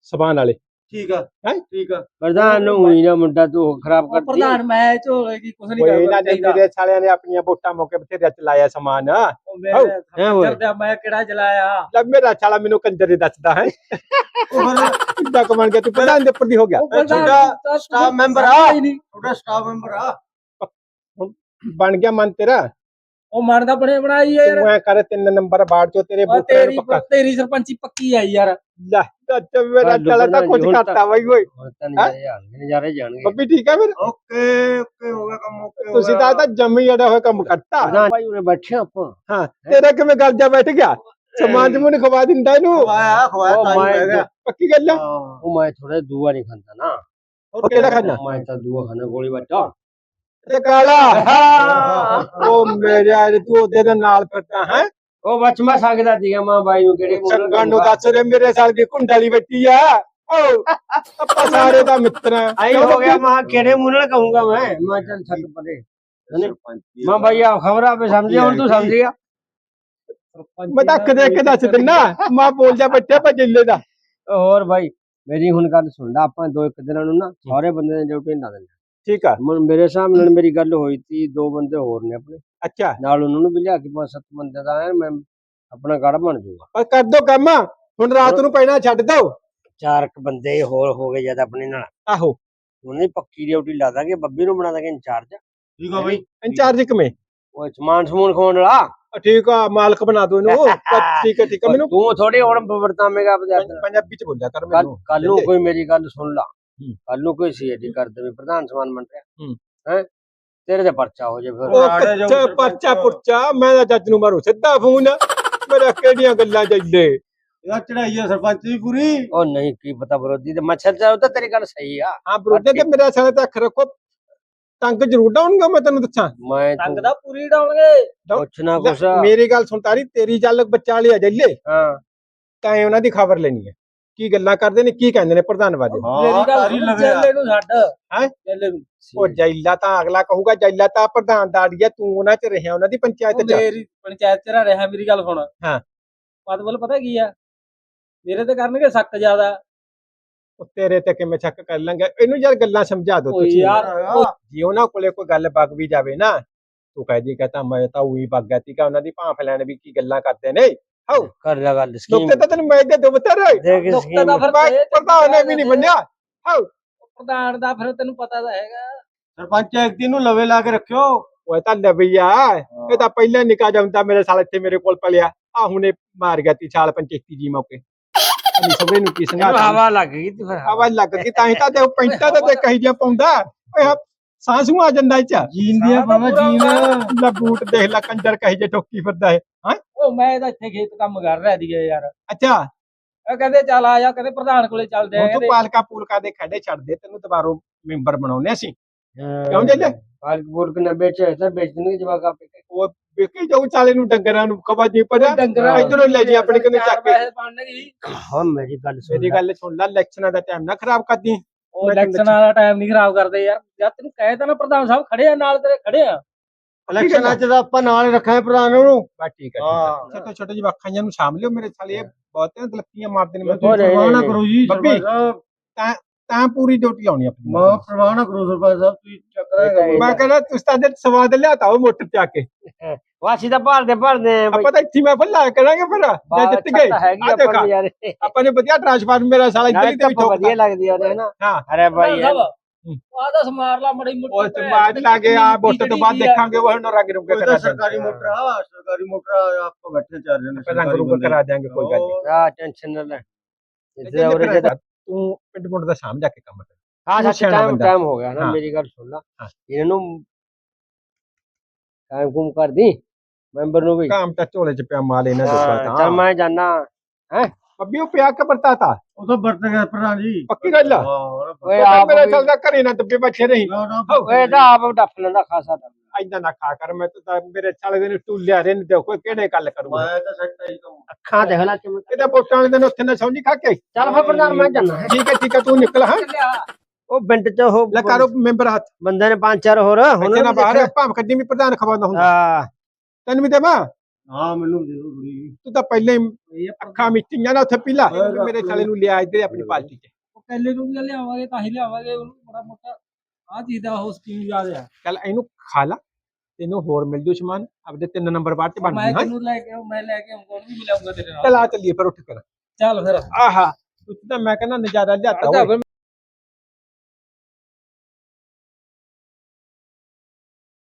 ਸਬਾਨ ਵਾਲੇ। ਠੀਕ ਆ ਹੈਂ? ਠੀਕ ਆ। ਪ੍ਰਧਾਨ ਨੂੰ ਹੋਈ ਨਾ ਮੁੰਡਾ ਤੂੰ ਖਰਾਬ ਉਹ ਕਰਦੀ ਪ੍ਰਧਾਨ ਮੈਂ ਝੋਲੇਗੀ ਕੁਛ ਨਹੀਂ ਕੋਈ ਕਰਦਾ ਨਾ ਜੇ ਮੇਰੇ ਸਾਲਿਆਂ ਨੇ ਆਪਣੀਆਂ ਵੋਟਾਂ ਮੌਕੇ ਬਥੇਰੇ ਚਲਾਇਆ ਸਮਾਨ। ਉਹ ਹੈਂ ਓਏ। ਦਾ ਮੈਂ ਕਿਹੜਾ ਜਲਾਇਆ? ਲੈ ਮੇਰਾ ਸਾਲਾ ਮੈਨੂੰ ਕੰਜਰ ਹੀ ਦੱਸਦਾ ਹੈ। ਉਹ ਫਿਰ ਕਿੱਦਾਂ ਕਮਣ ਗਿਆ? ਤੂੰ ਪ੍ਰਧਾਨ ਦੇ ਉੱਪਰ ਦੀ ਹੋ ਗਿਆ। ਉਹ ਤੁਹਾਡਾ ਸਟਾਫ ਮੈਂਬਰ ਆ। ਸਮਝਦਾ ਹੀ ਨਹੀਂ। ਤੁਹਾਡਾ ਸਟਾਫ ਮੈਂਬਰ ਆ। ਬਣ ਗਿਆ ਮਨ ਤੇਰਾ। ਉਹ ਮਨ ਦਾ ਬਣੇ ਬਣਾਈ ਆ ਯਾਰ। ਤੂੰ ਐ ਕਰ ਤਿੰਨ ਨੰਬਰ ਬਾੜ ਚੋ ਤੇਰੇ ਉਹ ਵੋਟਾਂ ਤੇਰੀ ਨੂੰ ਪੱਕਾ। ਤੇਰੀ ਸਰਪੰਚੀ ਪੱਕੀ ਆਈ ਯਾਰ। ਲੈ ਤੇ ਮੇਰਾ ਹਾਂ, ਸਾਲਾ ਤਾਂ ਕੁਝ ਕਰਤਾ ਬਈ ਓਏ। ਹੁਣ ਤਾਂ ਨਜ਼ਾਰੇ ਜਾਣਗੇ ਨਜ਼ਾਰੇ ਜਾਣਗੇ। ਬੱਬੀ ਠੀਕ ਹੈ ਫਿਰ? ਓਕੇ ਓਕੇ ਹੋ ਗਿਆ ਕੰਮ ਓਕੇ ਤੁਸੀਂ ਤਾਂ ਤਾਂ ਜੰਮੀ ਅੜਾ ਹੋਇਆ ਕੰਮ ਕਰਤਾ। ਪ੍ਰਧਾਨ ਭਾਈ ਉਰੇ ਬੈਠੇ ਆਪਾਂ। ਹਾਂ ਤੇਰਾ ਕਿਵੇਂ ਗੱਲ ਜਾ ਬੈਠ ਗਿਆ? ਸਮਾਨ ਜਮੂਨ ਖਵਾ ਦਿੰਦਾ ਇਹਨੂੰ। ਖਵਾਇਆ ਖਵਾਇਆ ਉਹ ਤਾਂ ਹੀ ਮੈਂ ਬਹਿ ਗਿਆ। ਪੱਕੀ ਗੱਲ ਆ। ਉਹ ਮੈਂ ਥੋੜਾ ਦੂਆ ਨਹੀਂ ਖਾਂਦਾ ਨਾ। ਉਹ ਕਿਹੜਾ ਖਾਣਾ ਮੈਂ ਤਾਂ ਦੂਆ ਖਾਣਾ ਗੋਲੀ ਬੱਚਾ ਤੇ ਕਾਲਾ। ਉਹ ਮੇਰੇ ਯਾਰ ਤੂੰ ਉਹਦੇ ਦੇ ਨਾਲ ਫਿਰਦਾ ਹੈ। ਉਹ ਬੱਚ ਮੈਂ ਸਕਦਾ ਸੀਗਾ ਮਾਂ ਬਾਈ ਨੂੰ ਕਿਹੜੇ ਚੰਗਾ ਨੂੰ ਦੱਸ ਰੇ ਮੇਰੇ ਸਾਲ ਦੀ ਕੁੰਡਲੀ ਬੱਟੀ ਆ। ਓ ਆਪਾਂ ਸਾਰੇ ਦਾ ਮਿੱਤਰ ਆਈ ਹੋ ਗਿਆ ਮਾਂ ਕਿਹੜੇ ਮੂੰਹ ਨਾਲ ਕਹੂੰਗਾ ਮੈਂ? ਮੈਂ ਚੱਲ ਛੱਡ ਪਰੇ। ਮਾਂ ਬਾਈ ਆ ਖਬਰਾਂ ਪੇ ਸਮਝਿਆ ਹੁਣ ਤੂੰ ਸਮਝ ਗਿਆ ਮੈਂ ਤਾਂ ਅੱਖ ਦੇਖ ਕੇ ਦੱਸ ਦਿੰਨਾ। ਮਾਂ ਬੋਲ ਜਾ ਬੱਚੇ ਭਜਿੱਲੇ ਦਾ। ਹੋਰ ਬਾਈ ਮੇਰੀ ਹੁਣ ਗੱਲ ਸੁਣ ਲੈ ਆਪਾਂ ਦੋ ਇੱਕ ਦਿਨਾਂ ਨੂੰ ਨਾ ਸਾਰੇ ਬੰਦੇ ਨੇ ਡਿਊਟੀ ਲਾ ਦੇਣੀ ਠੀਕ ਆ। ਹੁਣ ਮੇਰੇ ਸਾਹਮਣੇ ਨਾਲ ਮੇਰੀ ਗੱਲ ਹੋਈ ਸੀ ਦੋ ਬੰਦੇ ਹੋਰ ਨੇ ਆਪਣੇ। ਅੱਛਾ। ਨਾਲ ਉਹਨਾਂ ਨੂੰ ਵੀ ਲਿਆ ਕੇ ਪੰਜ ਸੱਤ ਬੰਦੇ ਦਾ ਐਨ ਮੈਂ ਆਪਣਾ ਗੜ ਬਣ ਜਾਊਗਾ। ਪਰ ਕਰ ਦੋ ਕੰਮ ਹੁਣ ਰਾਤ ਨੂੰ ਪੈਣਾ ਛੱਡ ਦੋ। ਚਾਰ ਕੁ ਬੰਦੇ ਹੋਰ ਹੋ ਗਏ ਜਦ ਆਪਣੇ ਨਾਲ। ਆਹੋ। ਉਹਨਾਂ ਪੱਕੀ ਡਿਊਟੀ ਲਾ ਦਾਂਗੇ ਬੱਬੀ ਨੂੰ ਬਣਾ ਦਾਂਗੇ ਇੰਚਾਰਜ। ਠੀਕ ਆ ਬਈ। ਇੰਚਾਰਜ ਕਿਵੇਂ? ਉਹ ਸਮਾਨ ਸਮੂਨ ਖਵਾਉਣ ਵਾਲਾ। ਠੀਕ ਆ ਮਾਲਕ ਬਣਾ ਦੋ ਇਹਨੂੰ। ਤਾਂ ਠੀਕ ਹੈ ਠੀਕ ਆ। ਮੈਨੂੰ ਤੂੰ ਥੋੜੀ ਹੁਣ ਵਰਤਾਵੇਂਗਾ। ਪੰਜਾਬੀ ਚ ਬੋਲਿਆ ਕਰ ਕੱਲ ਮੈਨੂੰ। ਕੱਲ ਨੂੰ ਕੋਈ ਮੇਰੀ ਗੱਲ ਸੁਣ ਲਾ। ਕੋਈ ਸੀਏਡੀ ਕਰ ਦੇਵੇ ਪ੍ਰਧਾਨ ਸਮਾਨ ਰਿਹਾ। ਹੂੰ। ਹੈ? ਤੇਰੇ ਤੇ ਪਰਚਾ ਹੋ ਜੇ ਫਿਰ। ਉਹ ਸਰਪੰਚ। ਪਰਚਾ ਪੁਰਚਾ ਮੈਂ ਤਾਂ ਜੱਜ ਨੂੰ ਮਾਰੂ ਸਿੱਧਾ ਫੋਨ। ਮੇਰਾ ਕਿਹੜੀਆਂ ਗੱਲਾਂ ਜੱਲੇ ਇਹਦਾ ਚੜਾਈ ਆ ਸਰਪੰਚ ਦੀ ਪੂਰੀ। ਉਹ ਨਹੀਂ ਕੀ ਪਤਾ ਵਿਰੋਧੀ ਤੇ ਮੱਛਰ ਚਾਹ ਤਾਂ ਤੇਰੀ ਗੱਲ ਸਹੀ ਆ। ਹਾਂ ਬਰੋਦੇ ਤੇ ਮੇਰਾ ਸਾਲੇ ਤੇ ਅੱਖ ਰੱਖੋ। ਟੰਗ ਜ਼ਰੂਰ ਡਾਉਣਗਾ ਮੈਂ ਤੈਨੂੰ ਦੱਸਾਂ। ਮੈਂ ਟੰਗ ਤੂੰ ਦਾ ਪੂਰੀ ਡਾਉਣਗੇ। ਕੁਛ ਨਾ ਕੁਛ। ਮੇਰੀ ਗੱਲ ਸੁਣ ਤਾਰੀ ਤੇਰੀ ਜੱਲ ਵਿਚਾਲੇ ਆ ਜੱਲੇ। ਹਾਂ। ਤਾਂ ਉਹਨਾਂ ਦੀ ਖਬਰ ਲੈਣੀ ਹੈ ਕੀ ਗੱਲਾਂ ਕਰਦੇ ਨੇ ਕੀ ਕਹਿੰਦੇ ਨੇ? ਮੇਰੀ ਗੱਲ ਸੁਣ, ਲਵੇ ਆ। ਜੈਲੇ ਨੂੰ ਛੱਡ। ਹੈਂ? ਜੈਲੇ ਨੂੰ ਉਹ ਜੈਲਾ ਤਾਂ ਅਗਲਾ ਕਹੂਗਾ ਜੈਲਾ ਤਾਂ ਪ੍ਰਧਾਨ ਦਾੜੀਆ ਤੂੰ ਉਹਨਾਂ ਚ ਰਿਹਾ ਉਹਨਾਂ ਦੀ ਪੰਚਾਇਤ ਉਹ ਚ ਮੇਰੀ ਪੰਚਾਇਤ ਚ ਰਿਹਾ ਮੇਰੀ ਗੱਲ ਸੁਣ। ਹਾਂ। ਮਤਲਬ ਪਤਾ ਕੀ ਆ? ਮੇਰੇ ਤੇ ਕਰਨਗੇ ਸੱਕ ਜ਼ਿਆਦਾ। ਉਹ ਤੇਰੇ ਤੇ ਕਿਵੇਂ ਸ਼ੱਕ ਕਰ ਲਾਂਗੇ ਇਹਨੂੰ ਯਾਰ ਗੱਲਾਂ ਸਮਝਾ ਓਏ ਤੁਸੀਂ। ਯਾਰ ਜੇ ਉਹਨਾਂ ਕੋਲੇ ਕੋਈ ਗੱਲ ਬਗ ਵੀ ਜਾਵੇ ਨਾ ਤੂੰ ਕਹਿ ਦੀ ਕਹਤਾ ਮੈਂ ਤਾਂ ਉਹੀ ਬਗ ਗਿਆ ਸੀਗਾ ਉਹਨਾਂ ਦੀ ਭਾਂਫ ਲੈਣ ਵੀ ਕੀ ਗੱਲਾਂ ਕਰਦੇ ਨੇ? ਕਰ ਲੈ ਗੱਲ ਸਕੀਮ ਨੁਕਤੇ ਤਾਂ ਤੈਨੂੰ ਮੈਂ ਦੇ ਦੋ ਬਤਰ ਦੇਖ ਨੁਕਤੇ ਸਕੀਮ। ਦਾ ਫਿਰ ਮੈਂ ਇਹ ਪ੍ਰਧਾਨ ਨੇ ਵੀ ਨਹੀਂ ਬੰਨਿਆ ਪ੍ਰਧਾਨ ਦਾ ਫਿਰ ਤੈਨੂੰ ਪਤਾ ਤਾਂ ਹੈਗਾ। ਸਰਪੰਚ ਇੱਕ ਦਿਨ ਨੂੰ ਲਵੇ ਲਾ ਕੇ ਰੱਖਿਓ। ਉਹ ਤਾਂ ਲਵਈਆ ਇਹ ਤਾਂ ਪਹਿਲਾਂ ਨਿਕਾ ਜਾਂਦਾ ਮੇਰੇ ਸਾਲ ਇੱਥੇ ਮੇਰੇ ਕੋਲ ਪਲਿਆ। ਆ ਹੁਣੇ ਮਾਰ ਗਿਆ ਤੀ ਛਾਲ ਪੰਚੇਤੀ ਜੀ ਮੌਕੇ। ਅਨੀ ਸਭੇ ਨੂੰ ਕੀ ਸੰਗਾ ਇਹਨੂੰ ਹਵਾ ਲੱਗ ਗਈ ਤੇ ਫਿਰ ਆਵਾਜ਼ ਲੱਗ ਗਈ ਤਾਂ ਹੀ ਤਾਂ ਤੇ ਪੈਂਟਾਂ ਤੇ ਤੇ ਕਹੀ ਜਿਹਾ ਪਾਉਂਦਾ। ਓਏ ਸਾਂਸੂ ਆ ਜਾਂਦਾ ਜੀਨ ਦੀ ਆ ਬਾਬਾ ਜੀਨ। ਲੈ ਬੂਟ ਦੇਖ ਲੈ ਕੰਜਰ ਕਹੀ ਜੇ ਠੋਕੀ ਫਿਰਦਾ ਹੈ? ਉਹ ਮੈਂ ਤਾਂ ਇੱਥੇ ਖੇਤ ਕੰਮ ਕਰ ਰਿਹਾ ਸੀਗਾ ਯਾਰ। ਅੱਛਾ। ਇਹ ਕਹਿੰਦੇ ਚੱਲ ਆ ਜਾ ਕਹਿੰਦੇ ਪ੍ਰਧਾਨ ਕੋਲੇ ਚੱਲਦੇ ਆ ਹੁਣ ਤੂੰ ਪਾਲਕਾ ਪੂਲਕਾ ਦੇ ਖੜੇ ਛੱਡ ਦੇ ਤੈਨੂੰ ਦੁਬਾਰੋਂ ਮੈਂਬਰ ਬਣਾਉਣੇ ਅਸੀਂ। ਕਿਉਂ ਜੱਲੇ? ਪਾਲਕ ਪੂਲਕ ਨਾ ਵੇਚੇ ਤਾਂ ਵੇਚਣਗੇ ਜਵਾਕ ਆਪੇ ਵੇਖੀ ਜਾਊ ਚਾਲੇ ਨੂੰ ਡੰਗਰਾਂ ਨੂੰ ਕਬਾ ਨਹੀਂ ਪਤਾ ਡੰਗਰਾਂ ਇਧਰੋਂ ਲੈ ਜੀ ਆਪਣੇ ਕੋਲ ਚੱਕ ਕੇ। ਹਾਂ ਮੇਰੀ ਗੱਲ ਸੁਣ ਮੇਰੀ ਗੱਲ ਸੁਣ ਲੈ ਇਲੈਕਸ਼ਨਾਂ ਦਾ ਟਾਈਮ ਨਾ ਖਰਾਬ ਕਰਦੀ। ਉਹ ਇਲੈਕਸ਼ਨਾਂ ਦਾ ਟਾਈਮ ਨਹੀਂ ਖਰਾਬ ਕਰਦੇ ਯਾਰ। ਜਦ ਤੈਨੂੰ ਕਹਿ ਤਾ ਨਾ ਪ੍ਰਧਾਨ ਸਾਹਿਬ ਖੜੇ ਆ ਨਾਲ ਤੇਰੇ ਖੜੇ ਆ। ਇਲੈਕਸ਼ਨਾਂ ਚ ਤਾਂ ਆਪਾਂ ਨਾਲ ਰੱਖਾਂਗੇ ਪ੍ਰਧਾਨ ਨੂੰ। ਬਸ ਠੀਕ ਹੈ ਹਾਂ। ਛੋਟੇ ਛੋਟੇ ਜਿਹੇ ਅੱਖਾਂ ਨੂੰ ਸ਼ਾਮ ਲਿਓ ਮੇਰੇ ਸਾਲੇ। ਬਹੁਤ ਗਲਤੀਆਂ ਮਾਰਦੇ ਨੇ। ਉਹ ਨਹੀਂ, ਨਹੀਂ, ਨਹੀਂ। ਜੀ। ਬੱਬੀ। ਸਾਹਿਬ ਤਾਂ ਪੂਰੀ ਡਿਊਟੀ ਲਾਉਣੀ ਆਪਣੀ। ਮੈਂ ਪ੍ਰਵਾਹ ਨਾ ਕਰੋ ਸਰਪੰਚ ਸਾਹਿਬ ਤੁਸੀਂ ਚੱਕਰ ਇਹ ਮੈਂ ਕਹਿੰਦਾ ਤੁਸੀਂ ਤਾਂ ਅੱਜ ਸਵਾਦ ਲਿਆਤਾ ਉਹ ਮੋਟਰ ਤੇ ਆ ਕੇ। ਵਾਸੀ ਤਾਂ ਭਾਲਦੇ ਆ ਬਈ। ਆਪਾਂ ਤਾਂ ਇੱਥੇ ਮੈਂ ਬੱਲਾ ਕਰਾਂਗੇ ਫਿਰ। ਜੇ ਜਿੱਤ ਗਏ। ਆ ਆਪਾਂ ਦੇਖਾ। ਨੂੰ ਆਪਾਂ ਨੇ ਵਧੀਆ ਟ੍ਰਾਂਸਫਾਰਮ ਮੇਰਾ ਸਾਲਾ ਤੇ ਵੀ ਤਾਂ ਠੋਕਦਾ ਵਧੀਆ ਲੱਗਦੀ ਉਹਦੇ ਨਾ ਹਾਂ। ਅਰੇ ਭਾਈ ਯਾਰ ਆ ਦਸ ਮਾਰ ਲਾ ਮੜੀ ਮੁੱਠੀ ਉਹ ਤੇ ਬਾਅਦ ਲਾ ਕੇ ਆ ਵੋਟ ਤੋਂ ਬਾਅਦ ਦੇਖਾਂਗੇ ਉਹ ਹੁਣ ਰੰਗ ਰੁੰਗ ਕੋਈ ਕਰਾ ਤਾਂ ਸਰਕਾਰੀ ਮੋਟਰ ਆ ਸਰਕਾਰੀ ਮੋਟਰ ਆਪਾਂ ਬੈਠੇ ਚਾਰ ਜਣੇ ਰੰਗ ਰੁੰਗ ਕਰਾ ਦਿਆਂਗੇ ਕੋਈ ਗੱਲ ਨਹੀਂ। ਆ ਟੈਨਸ਼ਨ ਨਾ ਲੈ। ਜੇ ਇੱਥੇ ਉਰੇ ਫਿਰ ਜਦ ਤੂੰ ਪਿੰਡ ਪੁੰਡ ਦਾ ਸਾਂਭ ਜਾ ਕੇ ਕੰਮ ਕਰ। ਹਾਂ ਤੂੰ ਸੱਚ ਸਿਆਣਾ ਟਾਈਮ ਬੰਦਾ। ਟਾਈਮ ਹੋ ਗਿਆ ਨਾ ਹਾਂ। ਮੇਰੀ ਗੱਲ ਸੁਣ ਲਾ। ਹਾਂ। ਇਹਨੂੰ ਟਾਈਮ ਕੁਮ ਕਰ ਦੀ ਮੈਂਬਰ ਨੂੰ ਵੀ। ਕੰਮ ਤਾਂ ਝੋਲੇ ਚ ਪਿਆ ਮਾਲ ਇਹਨਾਂ ਦੇ ਹਾਂ, ਚੱਲ ਉੱਪਰ ਮੈਂ ਜਾਣਾ ਅੱਬੀ ਉਹ ਪਿਆ ਕੇ ਵਰਤਾਤਾ ਉਹ ਤਾਂ ਵਰਤ ਗਿਆ ਪ੍ਰਧਾਨ ਜੀ। ਪੱਕੀ ਗੱਲ ਆ? ਓਏ ਉਹ ਆਪ ਮੇਰੇ ਵੀ- ਚੱਲਦਾ ਘਰੇ ਨਾ ਦੱਬੇ ਬੱਚੇ ਨਹੀਂ ਨਾ ਨਾ। ਓਏ ਤਾਂ ਆਪ ਡੱਫ ਲੈਂਦਾ ਖਾਸਾ ਤਾਂ। ਐਦਾਂ ਨਾ ਖਾ ਕਰ ਮੈਂ ਤਾਂ ਮੇਰੇ ਸਾਲੇ ਦੇ ਟੂਲਿਆ ਰੇ ਨੇ ਦੇਖੋ ਕਿਹੜੇ ਗੱਲ ਕਰੂਗਾ। ਮੈਂ ਤਾਂ ਸੈੱਟ ਹੀ ਕੰਮ ਅੱਖਾਂ ਦੇਖ ਲੈ ਚਮਕ ਇਹਦਾ ਵੋਟਾਂ ਵਾਲੇ ਦਿਨ ਉੱਥੇ ਨਾ ਸਮਝੀ ਖਾ ਕੇ ਚੱਲ ਫਿਰ ਪ੍ਰਧਾਨ ਮੈਂ ਜਾਣਾ ਠੀਕ ਹੈ ਠੀਕ ਹੈ ਤੂੰ ਨਿਕਲ ਹਾਂ। ਉਹ ਪਿੰਡ ਚ ਉਹ ਲੈ ਕਰੋ ਮੈਂਬਰ ਹੱਥ। ਬੰਦੇ ਨੇ ਪੰਜ ਚਾਰ ਹੋਰ ਹੁਣ ਨਾ ਬਾਹਰ ਭਾਵੇਂ ਕੱਢੀ ਵੀ ਪ੍ਰਧਾਨ ਖਵਾਉਂਦਾ ਹੁੰਦਾ। ਹਾਂ। ਤੈਨੂੰ ਵੀ ਦੇਵਾਂ? ਹਾਂ ਮੈਨੂੰ ਦੇ ਦਿਓ ਥੋੜੀ ਤੂੰ ਤਾਂ ਪਹਿਲੇ ਹੀ ਅੱਖਾਂ ਮਿੱਟੀਆਂ ਨਾ ਉੱਥੇ ਪੀਲਾ। ਮੇਰੇ ਸਾਲੇ ਨੂੰ ਲਿਆ ਇੱਧਰ ਆਪਣੀ ਪਾਰਟੀ 'ਚ। ਉਹ ਪਹਿਲੇ ਨੂੰ ਵੀ ਲਿਆਵਾਂਗੇ ਤਾਂ ਹੀ ਲਿਆਵਾਂਗੇ ਉਹਨੂੰ ਬੜਾ ਮੋਟਾ ਆ ਚੀਜ਼ ਦਾ ਉਹ ਸਕੀਮ ਯਾਦ ਆ। ਚੱਲ ਇਹਨੂੰ ਖਾ ਲਾ ਤੈਨੂੰ ਹੋਰ ਮਿਲ ਜੂ ਸਮਾਨ ਆਪਦੇ ਤਿੰਨ ਨੰਬਰ ਬਾਅਦ ਚ ਬਣ ਮੈਂ ਜੂ ਹਾਂ ਤੈਨੂੰ ਲੈ ਕੇ ਆਊਂ, ਮੈਂ ਲੈ ਕੇ ਆਉਂਗਾ ਉਹਨੂੰ ਵੀ ਮਿਲਾਉਂਗਾ ਤੇਰੇ ਨਾਲ? ਚੱਲ ਆ ਚੱਲੀਏ ਫਿਰ ਉੱਠ ਕਰ ਚੱਲ ਫਿਰ। ਆਹਾ ਤੂੰ ਤਾਂ ਮੈਂ ਕਹਿੰਦਾ ਨਜ਼ਾਰਾ ਲਿਆਤਾ